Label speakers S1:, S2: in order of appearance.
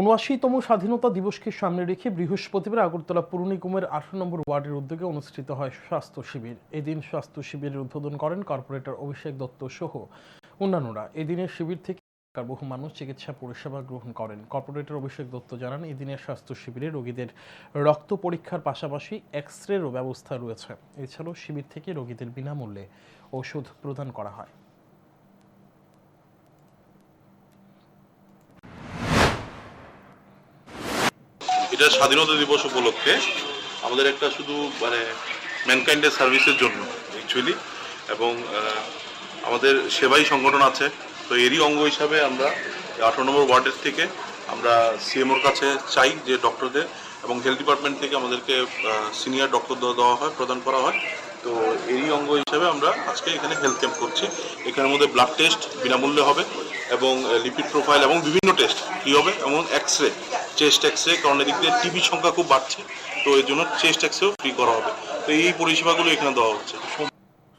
S1: উনআশিতম স্বাধীনতা দিবসকে সামনে রেখে বৃহস্পতিবার আগরতলা পুর নিগমের আঠারো নম্বর ওয়ার্ডের উদ্যোগে অনুষ্ঠিত হয় স্বাস্থ্য শিবির। এদিন স্বাস্থ্য শিবিরের উদ্বোধন করেন কর্পোরেটর অভিষেক দত্ত সহ অন্যান্যরা। এদিনের শিবির থেকে বহু মানুষ চিকিৎসা পরিষেবা গ্রহণ করেন। কর্পোরেটর অভিষেক দত্ত জানান, এদিনের স্বাস্থ্য শিবিরে রোগীদের রক্ত পরীক্ষার পাশাপাশি এক্স রেরও ব্যবস্থা রয়েছে। এছাড়াও শিবির থেকে রোগীদের বিনামূল্যে ওষুধ প্রদান করা হয়।
S2: এটা স্বাধীনতা দিবস উপলক্ষে আমাদের একটা শুধু মানে ম্যানকাইন্ডের সার্ভিসের জন্য অ্যাকচুয়ালি এবং আমাদের সেবাই সংগঠন আছে। তো এরই অঙ্গ হিসাবে আমরা আঠারো নম্বর ওয়ার্ডের থেকে আমরা সিএমওর কাছে চাই যে ডক্টরদের এবং হেলথ ডিপার্টমেন্ট থেকে আমাদেরকে সিনিয়র ডক্টর দেওয়া হয়, প্রদান করা হয়। তো এরই অঙ্গ হিসাবে আমরা আজকে এখানে হেলথ ক্যাম্প করছি। এখানের মধ্যে ব্লাড টেস্ট বিনামূল্যে হবে। এবং লিপিড প্রোফাইল এবং বিভিন্ন টেস্ট কী হবে? এবং X ray chest X ray কারণ এদিক দিয়ে টিভির সংখ্যা খুব বাড়ছে, তো এই জন্য চেস্ট এক্স রেও ফ্রি করা হবে। তো এই পরিষেবাগুলো এখানে দেওয়া হচ্ছে।